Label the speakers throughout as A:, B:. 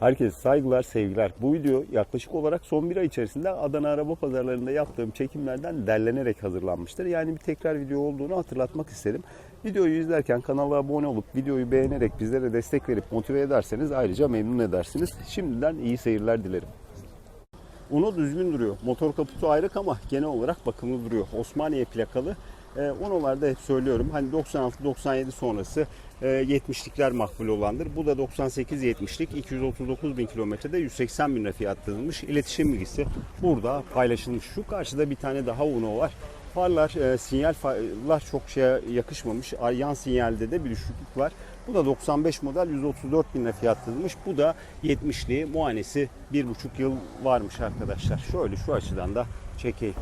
A: Herkese saygılar, sevgiler. Bu video yaklaşık olarak son bir ay içerisinde Adana araba pazarlarında yaptığım çekimlerden derlenerek hazırlanmıştır. Yani bir tekrar video olduğunu hatırlatmak isterim. Videoyu izlerken kanala abone olup videoyu beğenerek bizlere destek verip motive ederseniz ayrıca memnun edersiniz. Şimdiden iyi seyirler dilerim. Uno düzgün duruyor. Motor kaputu ayrık ama genel olarak bakımlı duruyor. Osmaniye plakalı. E, Uno'larda hep söylüyorum hani 96-97 sonrası 70'likler makbul olandır. Bu da 98-70'lik 239 bin kilometrede 180 bin lira fiyatlanılmış. İletişim bilgisi burada paylaşılmış. Şu karşıda bir tane daha Uno var. Farlar, e, sinyal farlar çok şeye yakışmamış. Yan sinyalde de bir düşüklük var. Bu da 95 model 134 bin lira fiyatlanılmış. Bu da 70'li muayenesi 1,5 yıl varmış arkadaşlar. Şöyle şu açıdan da çekeyim.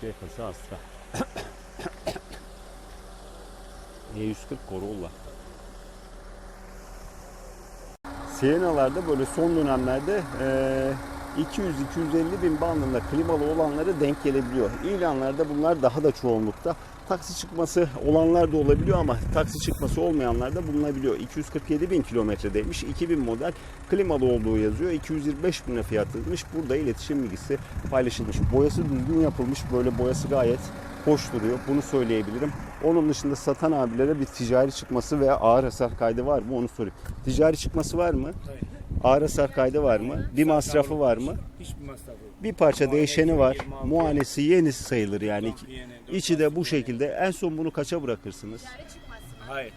A: Şey kasa Astra. E140 Corolla. Siena'larda böyle son dönemlerde eee 200-250 bin bandında klimalı olanları denk gelebiliyor. İlanlarda bunlar daha da çoğunlukta. Taksi çıkması olanlar da olabiliyor ama taksi çıkması olmayanlar da bulunabiliyor. 247 bin kilometredeymiş. 2000 model klimalı olduğu yazıyor. 225 bin lira fiyatlanmış. Burada iletişim bilgisi paylaşılmış. Boyası düzgün yapılmış. Böyle boyası gayet hoş duruyor. Bunu söyleyebilirim. Onun dışında satan abilere bir ticari çıkması veya ağır hasar kaydı var mı onu sorayım. Ticari çıkması var mı?
B: Hayır.
A: Ağır hasar kaydı var mı? Bir masrafı var mı?
B: Hiçbir masrafı yok.
A: Bir parça değişeni var.
B: 26.
A: Muayenesi yenisi sayılır yani. İçi de bu şekilde. En son bunu kaça bırakırsınız?
B: Hayır.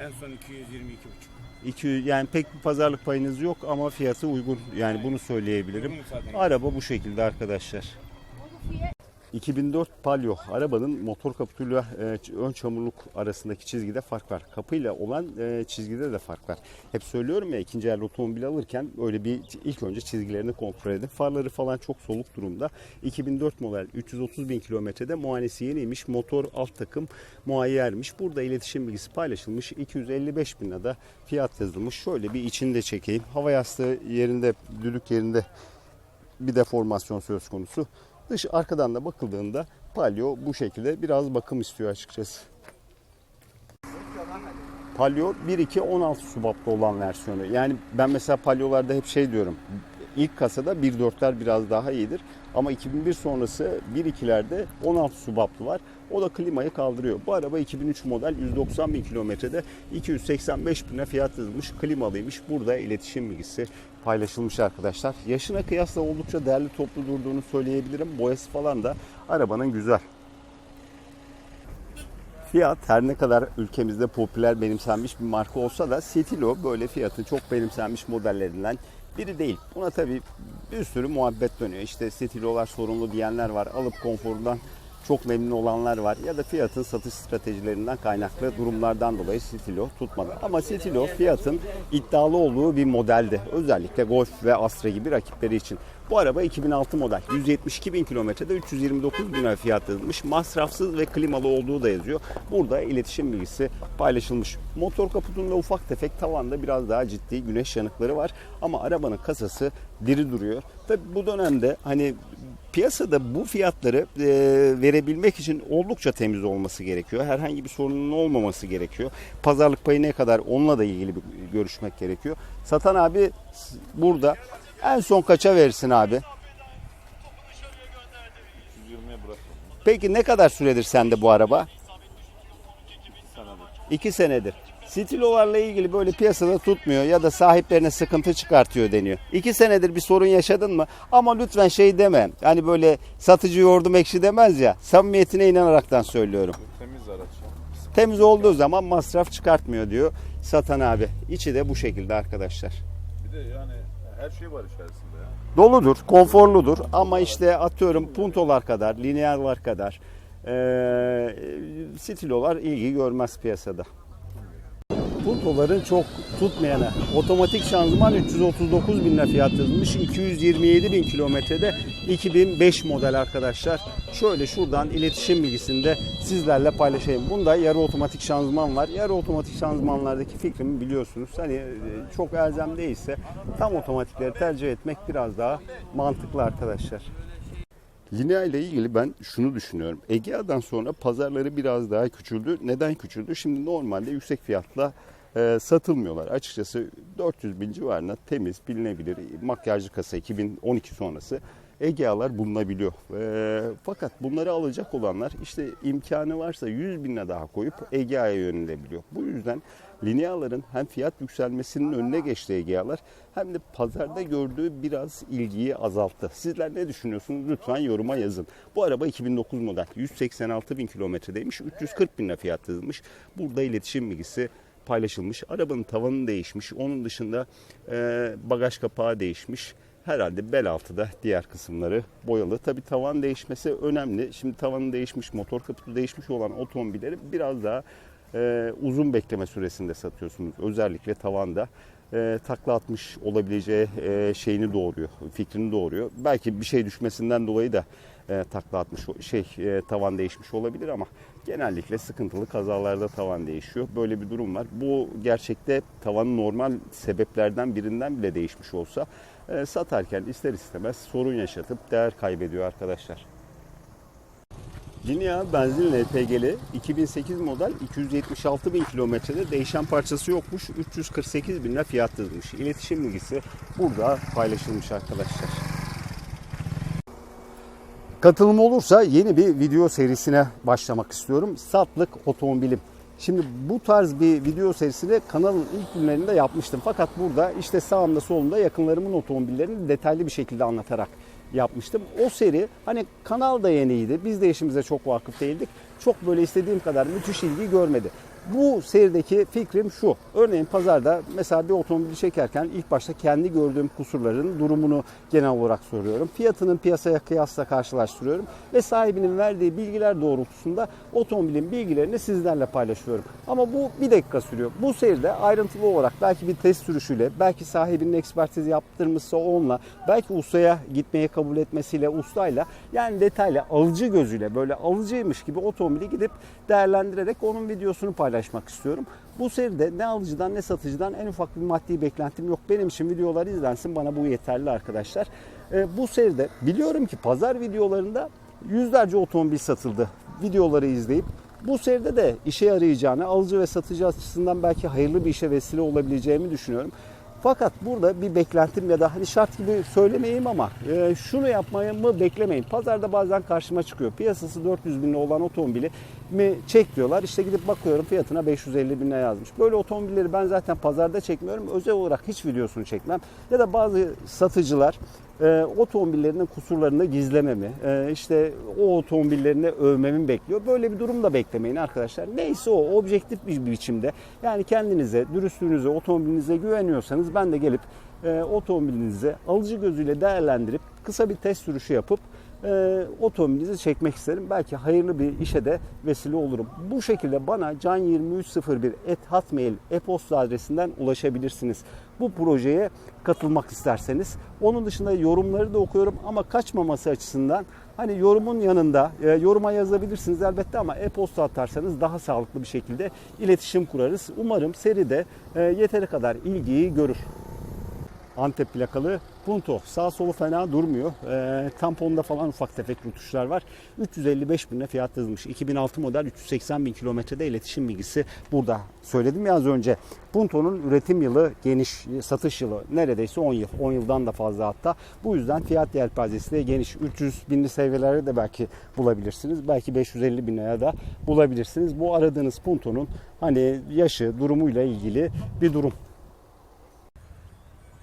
B: En son 222 buçuk.
A: 200 yani pek bir pazarlık payınız yok ama fiyatı uygun. Yani bunu söyleyebilirim. Araba bu şekilde arkadaşlar. 2004 Palio arabanın motor kaputuyla e, ön çamurluk arasındaki çizgide fark var. Kapıyla olan e, çizgide de fark var. Hep söylüyorum ya ikinci el otomobil alırken öyle bir ilk önce çizgilerini kontrol edin. Farları falan çok soluk durumda. 2004 model 330 bin kilometrede muayenesi yeniymiş. Motor alt takım muayyermiş. Burada iletişim bilgisi paylaşılmış. 255 bin da fiyat yazılmış. Şöyle bir içini de çekeyim. Hava yastığı yerinde, düdük yerinde bir deformasyon söz konusu. Dış arkadan da bakıldığında Palio bu şekilde biraz bakım istiyor açıkçası. Palio 1.2 16 subapta olan versiyonu. Yani ben mesela Palio'larda hep şey diyorum. İlk kasada 1.4'ler biraz daha iyidir. Ama 2001 sonrası 1.2'lerde 16 subaplı var. O da klimayı kaldırıyor. Bu araba 2003 model 190 bin kilometrede 285 bine fiyat yazılmış. Klimalıymış. Burada iletişim bilgisi paylaşılmış arkadaşlar. Yaşına kıyasla oldukça değerli toplu durduğunu söyleyebilirim. Boyası falan da arabanın güzel. Fiyat her ne kadar ülkemizde popüler benimsenmiş bir marka olsa da Stilo böyle fiyatı çok benimsenmiş modellerinden biri değil. Buna tabii bir sürü muhabbet dönüyor. İşte Stilo'lar sorunlu diyenler var. Alıp konforundan çok memnun olanlar var. Ya da fiyatın satış stratejilerinden kaynaklı durumlardan dolayı Stilo tutmadı. Ama Stilo fiyatın iddialı olduğu bir modeldi. Özellikle Golf ve Astra gibi rakipleri için. Bu araba 2006 model. 172 bin kilometrede 329 bin lira fiyatlanmış. Masrafsız ve klimalı olduğu da yazıyor. Burada iletişim bilgisi paylaşılmış. Motor kaputunda ufak tefek tavanda biraz daha ciddi güneş yanıkları var. Ama arabanın kasası diri duruyor. Tabi bu dönemde hani piyasada bu fiyatları e, verebilmek için oldukça temiz olması gerekiyor. Herhangi bir sorunun olmaması gerekiyor. Pazarlık payı ne kadar onunla da ilgili bir görüşmek gerekiyor. Satan abi burada en son kaça verirsin abi?
C: 120'ye bıraktım.
A: Peki ne kadar süredir sende bu araba? İki senedir. Stilolarla ilgili böyle piyasada tutmuyor ya da sahiplerine sıkıntı çıkartıyor deniyor. İki senedir bir sorun yaşadın mı? Ama lütfen şey deme. Hani böyle satıcı yoğurdum ekşi demez ya. Samimiyetine inanaraktan söylüyorum.
C: Temiz araç.
A: Temiz olduğu zaman masraf çıkartmıyor diyor satan abi. İçi de bu şekilde arkadaşlar.
C: Bir de yani her şey var içerisinde ya.
A: Doludur, konforludur ama işte atıyorum puntolar kadar, linearlar kadar eee stilolar ilgi görmez piyasada. Puntoların çok tutmayana otomatik şanzıman 339 bin lira fiyat yazılmış. 227 bin kilometrede 2005 model arkadaşlar. Şöyle şuradan iletişim bilgisini de sizlerle paylaşayım. Bunda yarı otomatik şanzıman var. Yarı otomatik şanzımanlardaki fikrimi biliyorsunuz. Hani e, çok elzem değilse tam otomatikleri tercih etmek biraz daha mantıklı arkadaşlar. Linea ile ilgili ben şunu düşünüyorum. Egea'dan sonra pazarları biraz daha küçüldü. Neden küçüldü? Şimdi normalde yüksek fiyatla e, satılmıyorlar. Açıkçası 400 bin civarında temiz, bilinebilir, makyajlı kasa 2012 sonrası Egea'lar bulunabiliyor. E, fakat bunları alacak olanlar işte imkanı varsa 100 bine daha koyup Egea'ya yönelebiliyor. Bu yüzden Lineaların hem fiyat yükselmesinin önüne geçti Egea'lar hem de pazarda gördüğü biraz ilgiyi azalttı. Sizler ne düşünüyorsunuz? Lütfen yoruma yazın. Bu araba 2009 model. 186 bin kilometredeymiş. 340 bin fiyat yazılmış. Burada iletişim bilgisi paylaşılmış. Arabanın tavanı değişmiş. Onun dışında e, bagaj kapağı değişmiş. Herhalde bel altı da diğer kısımları boyalı. Tabi tavan değişmesi önemli. Şimdi tavanı değişmiş, motor kaputu değişmiş olan otomobilleri biraz daha e, uzun bekleme süresinde satıyorsunuz. Özellikle tavanda e, takla atmış olabileceği e, şeyini doğuruyor, fikrini doğuruyor. Belki bir şey düşmesinden dolayı da e, takla atmış şey e, tavan değişmiş olabilir ama genellikle sıkıntılı kazalarda tavan değişiyor. Böyle bir durum var. Bu gerçekte tavanın normal sebeplerden birinden bile değişmiş olsa e, satarken ister istemez sorun yaşatıp değer kaybediyor arkadaşlar. Linea benzin LPG'li 2008 model 276 bin kilometrede değişen parçası yokmuş. 348 bin lira fiyat yazılmış. İletişim bilgisi burada paylaşılmış arkadaşlar. Katılım olursa yeni bir video serisine başlamak istiyorum. Satlık otomobilim. Şimdi bu tarz bir video serisini kanalın ilk günlerinde yapmıştım. Fakat burada işte sağımda solumda yakınlarımın otomobillerini detaylı bir şekilde anlatarak yapmıştım. O seri hani kanal da yeniydi. Biz de işimize çok vakıf değildik. Çok böyle istediğim kadar müthiş ilgi görmedi. Bu serideki fikrim şu. Örneğin pazarda mesela bir otomobili çekerken ilk başta kendi gördüğüm kusurların durumunu genel olarak soruyorum. Fiyatının piyasaya kıyasla karşılaştırıyorum ve sahibinin verdiği bilgiler doğrultusunda otomobilin bilgilerini sizlerle paylaşıyorum. Ama bu bir dakika sürüyor. Bu seride ayrıntılı olarak belki bir test sürüşüyle, belki sahibinin ekspertiz yaptırmışsa onunla, belki ustaya gitmeye kabul etmesiyle, ustayla yani detaylı alıcı gözüyle böyle alıcıymış gibi otomobili gidip değerlendirerek onun videosunu paylaşmak istiyorum. Bu seride ne alıcıdan ne satıcıdan en ufak bir maddi beklentim yok. Benim için videolar izlensin bana bu yeterli arkadaşlar. Ee, bu seride biliyorum ki pazar videolarında yüzlerce otomobil satıldı. Videoları izleyip bu seride de işe yarayacağını, alıcı ve satıcı açısından belki hayırlı bir işe vesile olabileceğimi düşünüyorum. Fakat burada bir beklentim ya da hani şart gibi söylemeyeyim ama e, şunu yapmayı beklemeyin. Pazarda bazen karşıma çıkıyor. Piyasası 400 bin lira olan otomobili mi çek diyorlar. İşte gidip bakıyorum fiyatına 550 bin lira yazmış. Böyle otomobilleri ben zaten pazarda çekmiyorum. Özel olarak hiç videosunu çekmem. Ya da bazı satıcılar e, otomobillerinin kusurlarını gizlememi, e, işte o otomobillerini övmemi bekliyor. Böyle bir durum da beklemeyin arkadaşlar. Neyse o objektif bir biçimde yani kendinize, dürüstlüğünüze, otomobilinize güveniyorsanız ben de gelip e, otomobilinizi alıcı gözüyle değerlendirip kısa bir test sürüşü yapıp e, otomobilinizi çekmek isterim. Belki hayırlı bir işe de vesile olurum. Bu şekilde bana can2301 e-posta adresinden ulaşabilirsiniz. Bu projeye katılmak isterseniz. Onun dışında yorumları da okuyorum ama kaçmaması açısından hani yorumun yanında e, yoruma yazabilirsiniz elbette ama e-posta atarsanız daha sağlıklı bir şekilde iletişim kurarız. Umarım seride e, yeteri kadar ilgiyi görür. Antep plakalı Punto. Sağ solu fena durmuyor. E, tamponda falan ufak tefek rutuşlar var. 355 bin lira fiyat yazılmış. 2006 model 380 bin kilometrede iletişim bilgisi burada. Söyledim ya az önce. Punto'nun üretim yılı geniş, satış yılı neredeyse 10 yıl. 10 yıldan da fazla hatta. Bu yüzden fiyat yelpazesi de geniş. 300 binli seviyelerde de belki bulabilirsiniz. Belki 550 bin liraya da bulabilirsiniz. Bu aradığınız Punto'nun hani yaşı, durumuyla ilgili bir durum.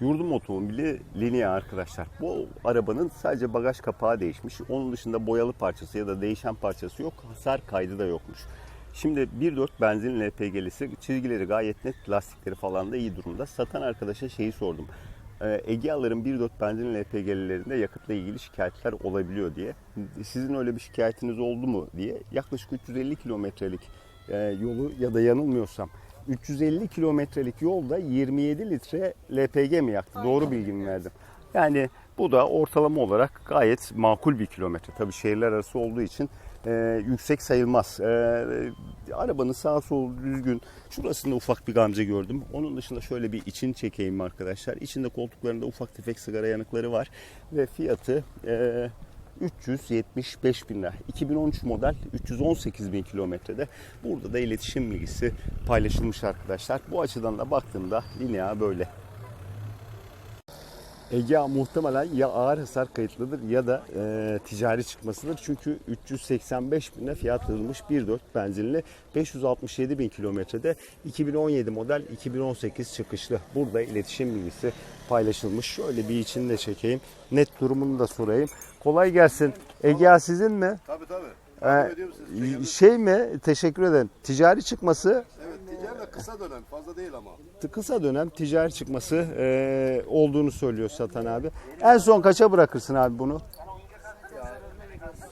A: Yurdum otomobili Linea arkadaşlar. Bu arabanın sadece bagaj kapağı değişmiş. Onun dışında boyalı parçası ya da değişen parçası yok. Hasar kaydı da yokmuş. Şimdi 1.4 benzin LPG'lisi çizgileri gayet net, lastikleri falan da iyi durumda. Satan arkadaşa şeyi sordum. Ee, Egea'ların 1.4 benzin LPG'lilerinde yakıtla ilgili şikayetler olabiliyor diye. Sizin öyle bir şikayetiniz oldu mu diye. Yaklaşık 350 kilometrelik e, yolu ya da yanılmıyorsam 350 kilometrelik yolda 27 litre LPG mi yaktı? Doğru bilgi mi verdim? Yani bu da ortalama olarak gayet makul bir kilometre. Tabii şehirler arası olduğu için e, yüksek sayılmaz. E, arabanın sağ sol düzgün. Şurasında ufak bir gamze gördüm. Onun dışında şöyle bir için çekeyim arkadaşlar. İçinde koltuklarında ufak tefek sigara yanıkları var. Ve fiyatı e, 375 bin lira. 2013 model 318 bin kilometrede. Burada da iletişim bilgisi paylaşılmış arkadaşlar. Bu açıdan da baktığımda Linea böyle. Egea muhtemelen ya ağır hasar kayıtlıdır ya da e, ticari çıkmasıdır. Çünkü 385 bine fiyat yazılmış 1.4 benzinli 567 bin kilometrede 2017 model 2018 çıkışlı. Burada iletişim bilgisi paylaşılmış. Şöyle bir içini de çekeyim. Net durumunu da sorayım. Kolay gelsin. Egea sizin mi?
D: Tabii tabii.
A: Ee, şey mi? Teşekkür ederim. Ticari çıkması
D: Ticari de kısa dönem fazla değil ama.
A: kısa dönem ticari çıkması e, olduğunu söylüyor satan abi. En son kaça bırakırsın abi bunu?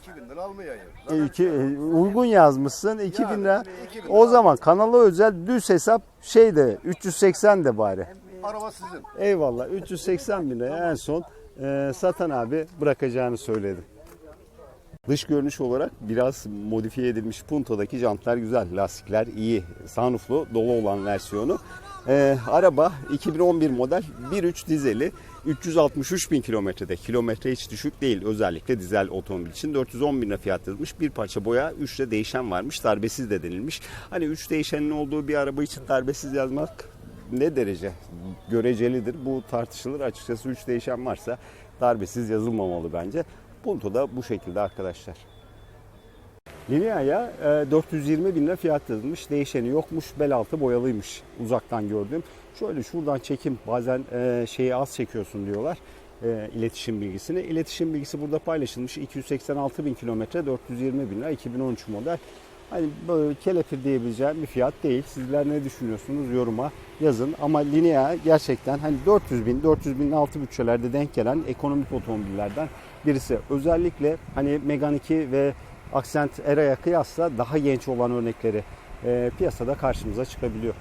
D: 2000 lira almayayım.
A: E, iki, e, uygun yazmışsın 2000 lira. O zaman kanala özel düz hesap şey de 380 de bari.
D: Araba sizin.
A: Eyvallah 380 bin liraya en son e, satan abi bırakacağını söyledi. Dış görünüş olarak biraz modifiye edilmiş Punto'daki jantlar güzel, lastikler iyi, sunrooflu dolu olan versiyonu. E, araba 2011 model 1.3 dizeli 363 bin kilometrede. Kilometre hiç düşük değil özellikle dizel otomobil için. 410 bin fiyat yazılmış. Bir parça boya 3 de değişen varmış. Darbesiz de denilmiş. Hani 3 değişenin olduğu bir araba için darbesiz yazmak ne derece görecelidir bu tartışılır. Açıkçası 3 değişen varsa darbesiz yazılmamalı bence. Punto da bu şekilde arkadaşlar. Linea'ya e, 420 bin lira fiyat yazılmış. Değişeni yokmuş. Bel altı boyalıymış uzaktan gördüm. Şöyle şuradan çekim bazen e, şeyi az çekiyorsun diyorlar. E, iletişim bilgisini. İletişim bilgisi burada paylaşılmış. 286 bin kilometre 420 bin lira 2013 model. Hani böyle kelepir diyebileceğim bir fiyat değil. Sizler ne düşünüyorsunuz yoruma yazın. Ama Linea gerçekten hani 400 bin, 400 binin altı bütçelerde denk gelen ekonomik otomobillerden birisi. Özellikle hani Megane 2 ve Accent Era'ya kıyasla daha genç olan örnekleri e, piyasada karşımıza çıkabiliyor.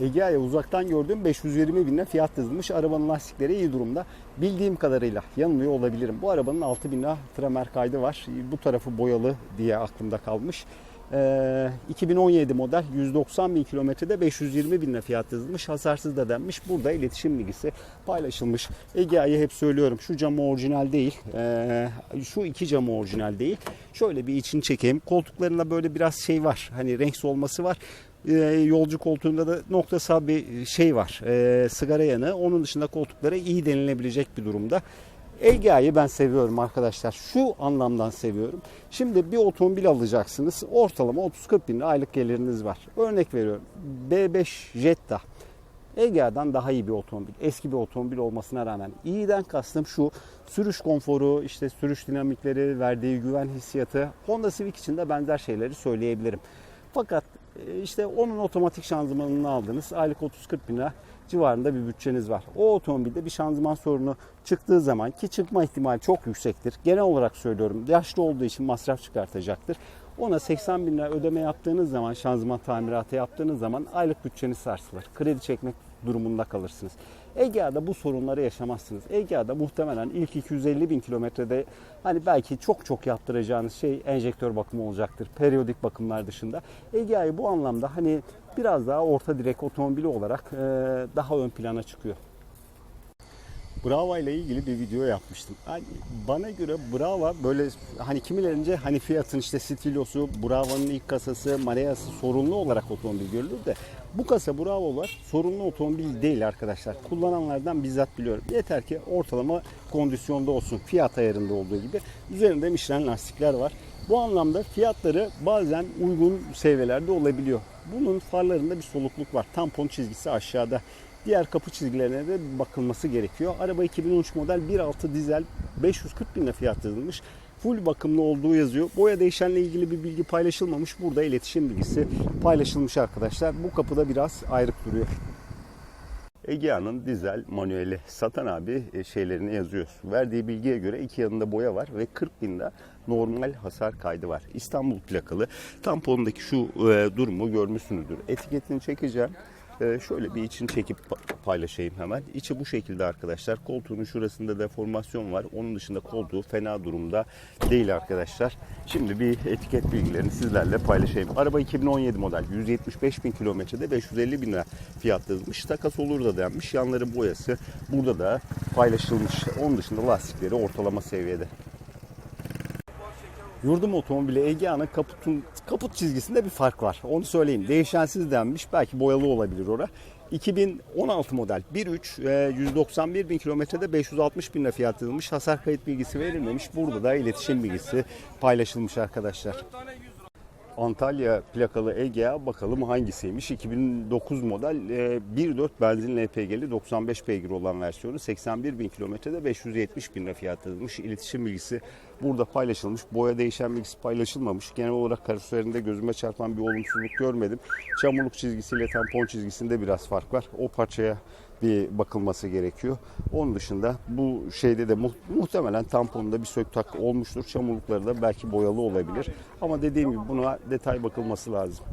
A: Egea'ya uzaktan gördüğüm 520 binle fiyat yazılmış. Arabanın lastikleri iyi durumda. Bildiğim kadarıyla yanılmıyor olabilirim. Bu arabanın 6 bin lira tramer kaydı var. Bu tarafı boyalı diye aklımda kalmış. Ee, 2017 model 190 bin kilometrede 520 bin fiyat yazılmış. Hasarsız da denmiş. Burada iletişim bilgisi paylaşılmış. Egea'yı hep söylüyorum. Şu camı orijinal değil. Ee, şu iki camı orijinal değil. Şöyle bir içini çekeyim. Koltuklarında böyle biraz şey var. Hani renk solması var. Ee, yolcu koltuğunda da noktasal bir şey var. Ee, sigara yanı. Onun dışında koltukları iyi denilebilecek bir durumda. Egea'yı ben seviyorum arkadaşlar. Şu anlamdan seviyorum. Şimdi bir otomobil alacaksınız. Ortalama 30-40 bin aylık geliriniz var. Örnek veriyorum. B5 Jetta. Egea'dan daha iyi bir otomobil. Eski bir otomobil olmasına rağmen. İyiden kastım şu. Sürüş konforu, işte sürüş dinamikleri, verdiği güven hissiyatı. Honda Civic için de benzer şeyleri söyleyebilirim. Fakat e, işte onun otomatik şanzımanını aldınız. Aylık 30-40 bin lira civarında bir bütçeniz var. O otomobilde bir şanzıman sorunu çıktığı zaman ki çıkma ihtimali çok yüksektir. Genel olarak söylüyorum yaşlı olduğu için masraf çıkartacaktır. Ona 80 bin lira ödeme yaptığınız zaman şanzıman tamiratı yaptığınız zaman aylık bütçeniz sarsılır. Kredi çekmek durumunda kalırsınız. Egea'da bu sorunları yaşamazsınız. Egea'da muhtemelen ilk 250 bin kilometrede hani belki çok çok yaptıracağınız şey enjektör bakımı olacaktır. Periyodik bakımlar dışında. Egea'yı bu anlamda hani biraz daha orta direk otomobili olarak e, daha ön plana çıkıyor. Brava ile ilgili bir video yapmıştım. Hani bana göre Brava böyle hani kimilerince hani Fiat'ın işte Stilo'su, Brava'nın ilk kasası, Marea'sı sorunlu olarak otomobil görülür de bu kasa Bravo'lar sorunlu otomobil değil arkadaşlar. Kullananlardan bizzat biliyorum. Yeter ki ortalama kondisyonda olsun. Fiyat ayarında olduğu gibi. Üzerinde Michelin lastikler var. Bu anlamda fiyatları bazen uygun seviyelerde olabiliyor. Bunun farlarında bir solukluk var. Tampon çizgisi aşağıda. Diğer kapı çizgilerine de bakılması gerekiyor. Araba 2013 model 1.6 dizel 540 bin fiyat yazılmış. Full bakımlı olduğu yazıyor. Boya değişenle ilgili bir bilgi paylaşılmamış. Burada iletişim bilgisi paylaşılmış arkadaşlar. Bu kapıda biraz ayrık duruyor. Egea'nın dizel manueli satan abi e, şeylerini yazıyor. Verdiği bilgiye göre iki yanında boya var ve 40 binde normal hasar kaydı var. İstanbul plakalı. Tampondaki şu e, durumu görmüşsünüzdür. Etiketini çekeceğim. E, şöyle bir içini çekip pa- paylaşayım hemen. İçi bu şekilde arkadaşlar. Koltuğunun şurasında deformasyon var. Onun dışında koltuğu fena durumda değil arkadaşlar. Şimdi bir etiket bilgilerini sizlerle paylaşayım. Araba 2017 model. 175 bin kilometrede 550 bin lira fiyat yazılmış. Takas olur da denmiş. Yanların boyası burada da paylaşılmış. Onun dışında lastikleri ortalama seviyede. Yurdum otomobili Egea'nın kaputun, kaput çizgisinde bir fark var. Onu söyleyeyim. Değişensiz denmiş. Belki boyalı olabilir ora. 2016 model 1.3 e, 191 bin kilometrede 560 bin lira fiyat yazılmış. Hasar kayıt bilgisi verilmemiş. Burada da iletişim bilgisi paylaşılmış arkadaşlar. Antalya plakalı Egea bakalım hangisiymiş? 2009 model e, 1.4 benzin LPG'li 95 beygir olan versiyonu 81 bin kilometrede 570 bin lira fiyat yazılmış. İletişim bilgisi burada paylaşılmış. Boya değişen bilgisi paylaşılmamış. Genel olarak karoserinde gözüme çarpan bir olumsuzluk görmedim. Çamurluk çizgisiyle tampon çizgisinde biraz fark var. O parçaya bir bakılması gerekiyor. Onun dışında bu şeyde de mu- muhtemelen tamponda bir sök tak olmuştur. Çamurlukları da belki boyalı olabilir. Ama dediğim gibi buna detay bakılması lazım.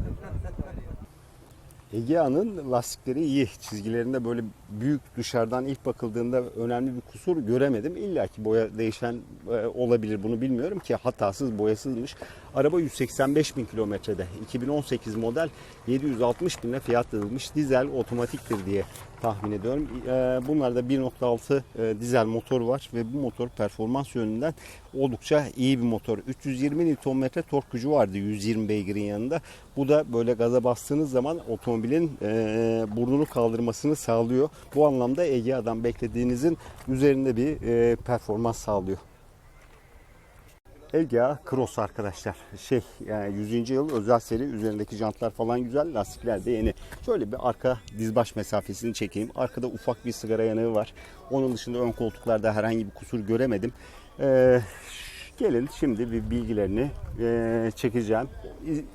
A: Egea'nın lastikleri iyi. Çizgilerinde böyle büyük dışarıdan ilk bakıldığında önemli bir kusur göremedim. İlla ki boya değişen e, olabilir bunu bilmiyorum ki hatasız boyasızmış. Araba 185 bin kilometrede. 2018 model 760 bine fiyat yazılmış. Dizel otomatiktir diye tahmin ediyorum. E, Bunlarda 1.6 e, dizel motor var ve bu motor performans yönünden oldukça iyi bir motor. 320 Nm tork gücü vardı 120 beygirin yanında. Bu da böyle gaza bastığınız zaman otomobilin e, burnunu kaldırmasını sağlıyor. Bu anlamda Egea'dan beklediğinizin üzerinde bir e, performans sağlıyor. Egea Cross arkadaşlar. Şey yani 100. yıl özel seri üzerindeki jantlar falan güzel. Lastikler de yeni. Şöyle bir arka dizbaş mesafesini çekeyim. Arkada ufak bir sigara yanığı var. Onun dışında ön koltuklarda herhangi bir kusur göremedim. Ee, gelin şimdi bir bilgilerini e, çekeceğim.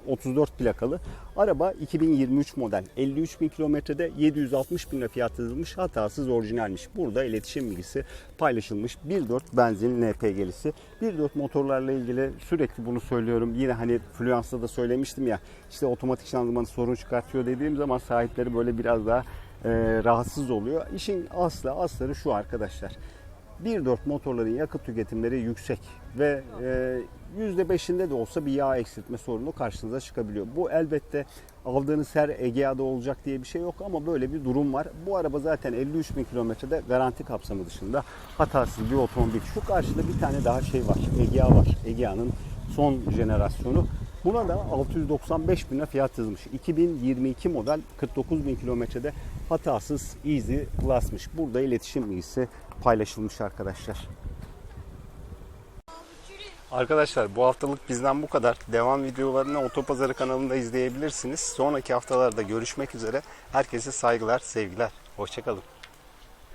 A: 34 plakalı. Araba 2023 model. 53 bin kilometrede 760 bin lira fiyat yazılmış. Hatasız orijinalmiş. Burada iletişim bilgisi paylaşılmış. 1.4 benzin LPG'lisi. 1.4 motorlarla ilgili sürekli bunu söylüyorum. Yine hani Fluence'da da söylemiştim ya. işte otomatik şanzımanı sorun çıkartıyor dediğim zaman sahipleri böyle biraz daha e, rahatsız oluyor. İşin aslı asları şu arkadaşlar. 1.4 motorların yakıt tüketimleri yüksek ve e, %5'inde de olsa bir yağ eksiltme sorunu karşınıza çıkabiliyor. Bu elbette aldığınız her Egea'da olacak diye bir şey yok ama böyle bir durum var. Bu araba zaten 53 bin kilometrede garanti kapsamı dışında hatasız bir otomobil. Şu karşıda bir tane daha şey var. Egea var. Egea'nın son jenerasyonu. Buna da 695 bin lira fiyat yazılmış. 2022 model 49 bin kilometrede hatasız Easy Plus'mış. Burada iletişim bilgisi paylaşılmış arkadaşlar. Arkadaşlar bu haftalık bizden bu kadar. Devam videolarını Otopazarı kanalında izleyebilirsiniz. Sonraki haftalarda görüşmek üzere. Herkese saygılar, sevgiler. Hoşçakalın.